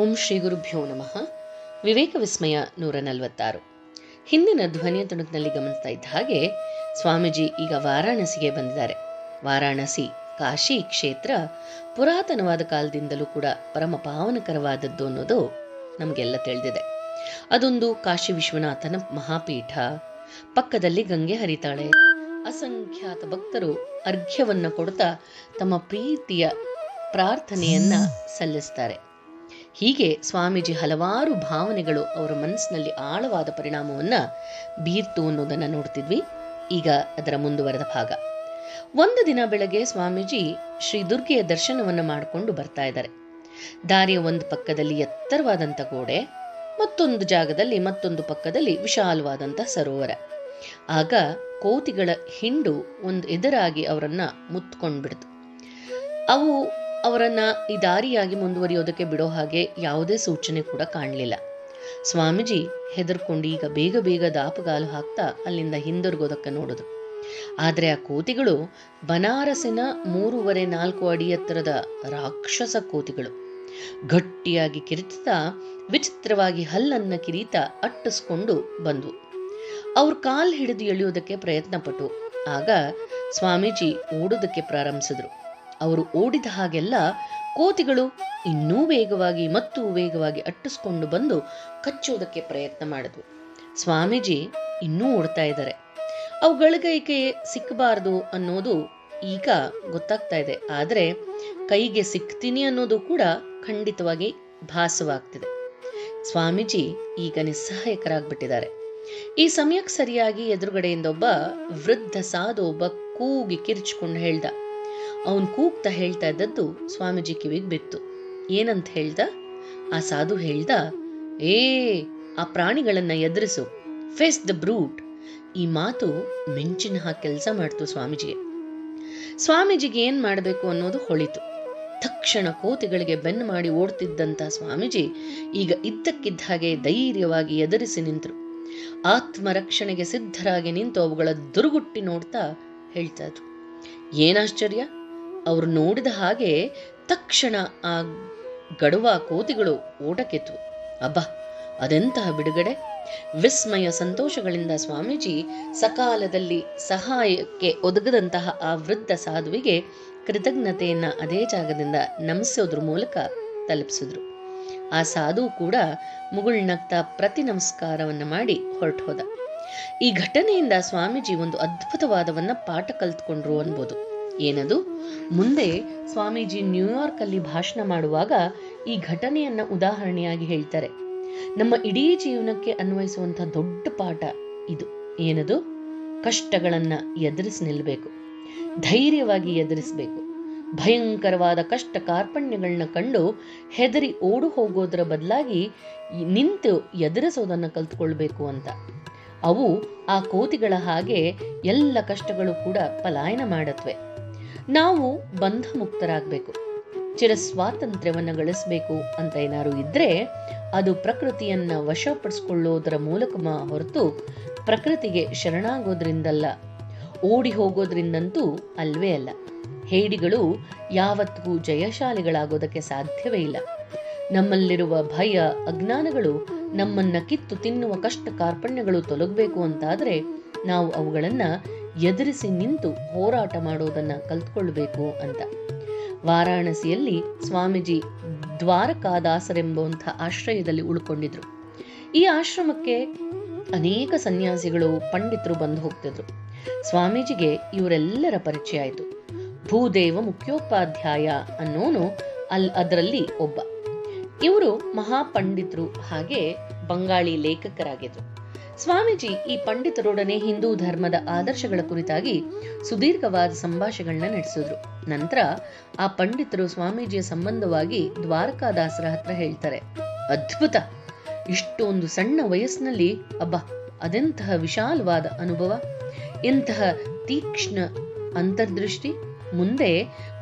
ಓಂ ಶ್ರೀ ಗುರುಭ್ಯೋ ನಮಃ. ವಿವೇಕ ವಿಸ್ಮಯ ನೂರ ನಲವತ್ತಾರು. ಹಿಂದಿನ ಧ್ವನಿಯ ತುಣುಕಿನಲ್ಲಿ ಗಮನಿಸ್ತಾ ಇದ್ದ ಹಾಗೆ ಸ್ವಾಮೀಜಿ ಈಗ ವಾರಾಣಸಿಗೆ ಬಂದಿದ್ದಾರೆ. ವಾರಾಣಸಿ, ಕಾಶಿ ಕ್ಷೇತ್ರ ಪುರಾತನವಾದ ಕಾಲದಿಂದಲೂ ಕೂಡ ಪರಮ ಪಾವನಕರವಾದದ್ದು ಅನ್ನೋದು ನಮಗೆಲ್ಲ ತಿಳಿದಿದೆ. ಅದೊಂದು ಕಾಶಿ ವಿಶ್ವನಾಥನ ಮಹಾಪೀಠ. ಪಕ್ಕದಲ್ಲಿ ಗಂಗೆ ಹರಿತಾಳೆ. ಅಸಂಖ್ಯಾತ ಭಕ್ತರು ಅರ್ಘ್ಯವನ್ನ ಕೊಡ್ತಾ ತಮ್ಮ ಪ್ರೀತಿಯ ಪ್ರಾರ್ಥನೆಯನ್ನ ಸಲ್ಲಿಸ್ತಾರೆ. ಹೀಗೆ ಸ್ವಾಮೀಜಿ ಹಲವಾರು ಭಾವನೆಗಳು ಅವರ ಮನಸ್ಸಿನಲ್ಲಿ ಆಳವಾದ ಪರಿಣಾಮವನ್ನು ಬೀರ್ತು ಅನ್ನೋದನ್ನು ನೋಡ್ತಿದ್ವಿ. ಈಗ ಅದರ ಮುಂದುವರೆದ ಭಾಗ. ಒಂದು ದಿನ ಬೆಳಗ್ಗೆ ಸ್ವಾಮೀಜಿ ಶ್ರೀ ದುರ್ಗೆಯ ದರ್ಶನವನ್ನು ಮಾಡಿಕೊಂಡು ಬರ್ತಾ ಇದ್ದಾರೆ. ದಾರಿಯ ಒಂದು ಪಕ್ಕದಲ್ಲಿ ಎತ್ತರವಾದಂಥ ಗೋಡೆ, ಮತ್ತೊಂದು ಜಾಗದಲ್ಲಿ ಮತ್ತೊಂದು ಪಕ್ಕದಲ್ಲಿ ವಿಶಾಲವಾದಂಥ ಸರೋವರ. ಆಗ ಕೋತಿಗಳ ಹಿಂಡು ಒಂದು ಎದುರಾಗಿ ಅವರನ್ನು ಮುತ್ಕೊಂಡ್ಬಿಡ್ತು. ಅವು ಅವರನ್ನ ಈ ದಾರಿಯಾಗಿ ಮುಂದುವರಿಯೋದಕ್ಕೆ ಬಿಡೋ ಹಾಗೆ ಯಾವುದೇ ಸೂಚನೆ ಕೂಡ ಕಾಣಲಿಲ್ಲ. ಸ್ವಾಮೀಜಿ ಹೆದರ್ಕೊಂಡು ಈಗ ಬೇಗ ಬೇಗ ದಾಪಗಾಲು ಹಾಕ್ತಾ ಅಲ್ಲಿಂದ ಹಿಂದಿರುಗೋದಕ್ಕೆ ನೋಡಿದ್ರು ಆದರೆ ಆ ಕೋತಿಗಳು ಬನಾರಸಿನ ಮೂರುವರೆ ನಾಲ್ಕು ಅಡಿ ಎತ್ತರದ ರಾಕ್ಷಸ ಕೋತಿಗಳು. ಗಟ್ಟಿಯಾಗಿ ಕಿರಿತಾ ವಿಚಿತ್ರವಾಗಿ ಹಲ್ಲನ್ನ ಕಿರೀತ ಅಟ್ಟಿಸ್ಕೊಂಡು ಬಂದ್ವು. ಅವ್ರ ಕಾಲ್ ಹಿಡಿದು ಎಳೆಯೋದಕ್ಕೆ ಪ್ರಯತ್ನ ಪಟ್ಟು ಆಗ ಸ್ವಾಮೀಜಿ ಓಡೋದಕ್ಕೆ ಪ್ರಾರಂಭಿಸಿದ್ರು. ಅವರು ಓಡಿದ ಹಾಗೆಲ್ಲ ಕೋತಿಗಳು ಇನ್ನೂ ವೇಗವಾಗಿ ಮತ್ತು ವೇಗವಾಗಿ ಅಟ್ಟಿಸ್ಕೊಂಡು ಬಂದು ಕಚ್ಚೋದಕ್ಕೆ ಪ್ರಯತ್ನ ಮಾಡಿದ್ವು. ಸ್ವಾಮೀಜಿ ಇನ್ನೂ ಓಡ್ತಾ ಇದ್ದಾರೆ. ಅವುಗಳಿಗೈಗೆ ಸಿಕ್ಕಬಾರದು ಅನ್ನೋದು ಈಗ ಗೊತ್ತಾಗ್ತಾ ಇದೆ. ಆದರೆ ಕೈಗೆ ಸಿಕ್ತೀನಿ ಅನ್ನೋದು ಕೂಡ ಖಂಡಿತವಾಗಿ ಭಾಸವಾಗ್ತಿದೆ. ಸ್ವಾಮೀಜಿ ಈಗ ನಿಸ್ಸಹಾಯಕರಾಗ್ಬಿಟ್ಟಿದ್ದಾರೆ. ಈ ಸಮಯಕ್ಕೆ ಸರಿಯಾಗಿ ಎದುರುಗಡೆಯಿಂದ ಒಬ್ಬ ವೃದ್ಧ ಸಾಧು ಒಬ್ಬ ಕೂಗಿ ಕಿರಿಚಿಕೊಂಡು ಹೇಳ್ದ ಅವನ್ ಕೂಗ್ತಾ ಹೇಳ್ತಾ ಇದ್ದದ್ದು ಸ್ವಾಮೀಜಿ ಕಿವಿಗೆ ಬಿತ್ತು. ಏನಂತ ಹೇಳ್ದ? ಆ ಸಾಧು ಹೇಳ್ದ, ಏ, ಆ ಪ್ರಾಣಿಗಳನ್ನ ಎದುರಿಸು. ಫೇಸ್ ದ ಬ್ರೂಟ್ ಈ ಮಾತು ಮಿಂಚಿನ ಹಾಗೆ ಕೆಲಸ ಮಾಡ್ತು ಸ್ವಾಮೀಜಿಗೆ. ಸ್ವಾಮೀಜಿಗೆ ಏನ್ ಮಾಡಬೇಕು ಅನ್ನೋದು ಹೊಳಿತು. ತಕ್ಷಣ ಕೋತಿಗಳಿಗೆ ಬೆನ್ನು ಮಾಡಿ ಓಡ್ತಿದ್ದಂತ ಸ್ವಾಮೀಜಿ ಈಗ ಇದ್ದಕ್ಕಿದ್ದ ಹಾಗೆ ಧೈರ್ಯವಾಗಿ ಎದುರಿಸಿ ನಿಂತರು. ಆತ್ಮರಕ್ಷಣೆಗೆ ಸಿದ್ಧರಾಗಿ ನಿಂತು ಅವುಗಳ ದುರುಗುಟ್ಟಿ ನೋಡ್ತಾ ಹೇಳ್ತಾ ಇದ್ರು. ಏನಾಶ್ಚರ್ಯ ಅವ್ರು ನೋಡಿದ ಹಾಗೆ ತಕ್ಷಣ ಆ ಗಡುವ ಕೋತಿಗಳು ಓಟಕ್ಕೆತ್ತು. ಅಬ್ಬಾ, ಅದೆಂತಹ ಬಿಡುಗಡೆ? ವಿಸ್ಮಯ ಸಂತೋಷಗಳಿಂದ ಸ್ವಾಮೀಜಿ ಸಕಾಲದಲ್ಲಿ ಸಹಾಯಕ್ಕೆ ಒದಗದಂತಹ ಆ ವೃದ್ಧ ಸಾಧುವಿಗೆ ಕೃತಜ್ಞತೆಯನ್ನ ಅದೇ ಜಾಗದಿಂದ ನಮಿಸೋದ್ರ ಮೂಲಕ ತಲುಪಿಸಿದ್ರು. ಆ ಸಾಧು ಕೂಡ ಮುಗುಳ್ನಗ್ತಾ ಪ್ರತಿ ನಮಸ್ಕಾರವನ್ನು ಮಾಡಿ ಹೊರಟು ಈ ಘಟನೆಯಿಂದ ಸ್ವಾಮೀಜಿ ಒಂದು ಅದ್ಭುತವಾದವನ್ನ ಪಾಠ ಕಲ್ತ್ಕೊಂಡ್ರು ಅನ್ಬೋದು. ಏನದು? ಮುಂದೆ ಸ್ವಾಮೀಜಿ ನ್ಯೂಯಾರ್ಕ್ ಅಲ್ಲಿ ಭಾಷಣ ಮಾಡುವಾಗ ಈ ಘಟನೆಯನ್ನ ಉದಾಹರಣೆಯಾಗಿ ಹೇಳ್ತಾರೆ. ನಮ್ಮ ಇಡೀ ಜೀವನಕ್ಕೆ ಅನ್ವಯಿಸುವಂತಹ ದೊಡ್ಡ ಪಾಠ ಇದು. ಏನದು? ಕಷ್ಟಗಳನ್ನ ಎದುರಿಸಿ ನಿಲ್ಲಬೇಕು ಧೈರ್ಯವಾಗಿ ಎದುರಿಸಬೇಕು. ಭಯಂಕರವಾದ ಕಷ್ಟ ಕಾರ್ಪಣ್ಯಗಳನ್ನ ಕಂಡು ಹೆದರಿ ಓಡು ಹೋಗೋದ್ರ ಬದಲಾಗಿ ನಿಂತು ಎದುರಿಸೋದನ್ನ ಕಲ್ತ್ಕೊಳ್ಬೇಕು ಅಂತ. ಅವು ಆ ಕೋತಿಗಳ ಹಾಗೆ ಎಲ್ಲ ಕಷ್ಟಗಳು ಕೂಡ ಪಲಾಯನ ಮಾಡತ್ವೆ. ನಾವು ಬಂಧ ಮುಕ್ತರಾಗಬೇಕು ಚಿರ ಸ್ವಾತಂತ್ರ್ಯವನ್ನ ಗಳಿಸಬೇಕು ಅಂತ ಏನಾದ್ರು ಇದ್ರೆ ಅದು ಪ್ರಕೃತಿಯನ್ನ ವಶಪಡಿಸ್ಕೊಳ್ಳೋದರ ಮೂಲಕ ಹೊರತು ಪ್ರಕೃತಿಗೆ ಶರಣಾಗೋದ್ರಿಂದಲ್ಲ. ಓಡಿ ಹೋಗೋದ್ರಿಂದಂತೂ ಅಲ್ವೇ ಅಲ್ಲ. ಹೇಡಿಗಳು ಯಾವತ್ತಿಗೂ ಜಯಶಾಲಿಗಳಾಗೋದಕ್ಕೆ ಸಾಧ್ಯವೇ ಇಲ್ಲ. ನಮ್ಮಲ್ಲಿರುವ ಭಯ, ಅಜ್ಞಾನಗಳು ನಮ್ಮನ್ನ ಕಿತ್ತು ತಿನ್ನುವ ಕಷ್ಟ ಕಾರ್ಪಣ್ಯಗಳು ತೊಲಗಬೇಕು ಅಂತಾದರೆ ನಾವು ಅವುಗಳನ್ನ ಎದುರಿಸಿ ನಿಂತು ಹೋರಾಟ ಮಾಡೋದನ್ನ ಕಲ್ತ್ಕೊಳ್ಬೇಕು ಅಂತ. ವಾರಾಣಸಿಯಲ್ಲಿ ಸ್ವಾಮೀಜಿ ದ್ವಾರಕಾದಾಸರೆಂಬುವಂಥ ಆಶ್ರಯದಲ್ಲಿ ಉಳ್ಕೊಂಡಿದ್ರು. ಈ ಆಶ್ರಮಕ್ಕೆ ಅನೇಕ ಸನ್ಯಾಸಿಗಳು, ಪಂಡಿತರು ಬಂದು ಹೋಗ್ತಿದ್ರು. ಸ್ವಾಮೀಜಿಗೆ ಇವರೆಲ್ಲರ ಪರಿಚಯ ಆಯಿತು. ಭೂದೇವ ಮುಖ್ಯೋಪಾಧ್ಯಾಯ ಅನ್ನೋನು ಅಲ್ ಅದರಲ್ಲಿ ಒಬ್ಬ. ಇವರು ಮಹಾಪಂಡಿತರು ಹಾಗೆ ಬಂಗಾಳಿ ಲೇಖಕರಾಗಿದ್ರು. ಸ್ವಾಮೀಜಿ ಈ ಪಂಡಿತರೊಡನೆ ಹಿಂದೂ ಧರ್ಮದ ಆದರ್ಶಗಳ ಕುರಿತಾಗಿ ಸುದೀರ್ಘವಾದ ಸಂಭಾಷಣೆಗಳನ್ನ ನಡೆಸಿದ್ರು. ನಂತರ ಆ ಪಂಡಿತರು ಸ್ವಾಮೀಜಿಯ ಸಂಬಂಧವಾಗಿ ದ್ವಾರಕಾದಾಸರ ಹತ್ರ ಹೇಳ್ತಾರೆ, ಅದ್ಭುತ! ಇಷ್ಟೊಂದು ಸಣ್ಣ ವಯಸ್ಸಿನಲ್ಲಿ ಅಬ್ಬ, ಅದೆಂತಹ ವಿಶಾಲವಾದ ಅನುಭವ! ಎಂತಹ ತೀಕ್ಷ್ಣ ಅಂತರ್ದೃಷ್ಟಿ! ಮುಂದೆ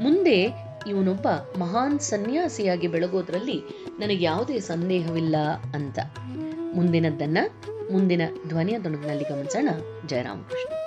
ಮುಂದೆ ಇವನೊಬ್ಬ ಮಹಾನ್ ಸನ್ಯಾಸಿಯಾಗಿ ಬೆಳಗೋದ್ರಲ್ಲಿ ನನಗೆ ಯಾವುದೇ ಸಂದೇಹವಿಲ್ಲ ಅಂತ. ಮುಂದಿನದ್ದನ್ನ ಮುಂದಿನ ಧ್ವನಿಯ ತುಣುಕಿನಲ್ಲಿ ಗಮನಿಸೋಣ. ಜಯರಾಮಕೃಷ್ಣ.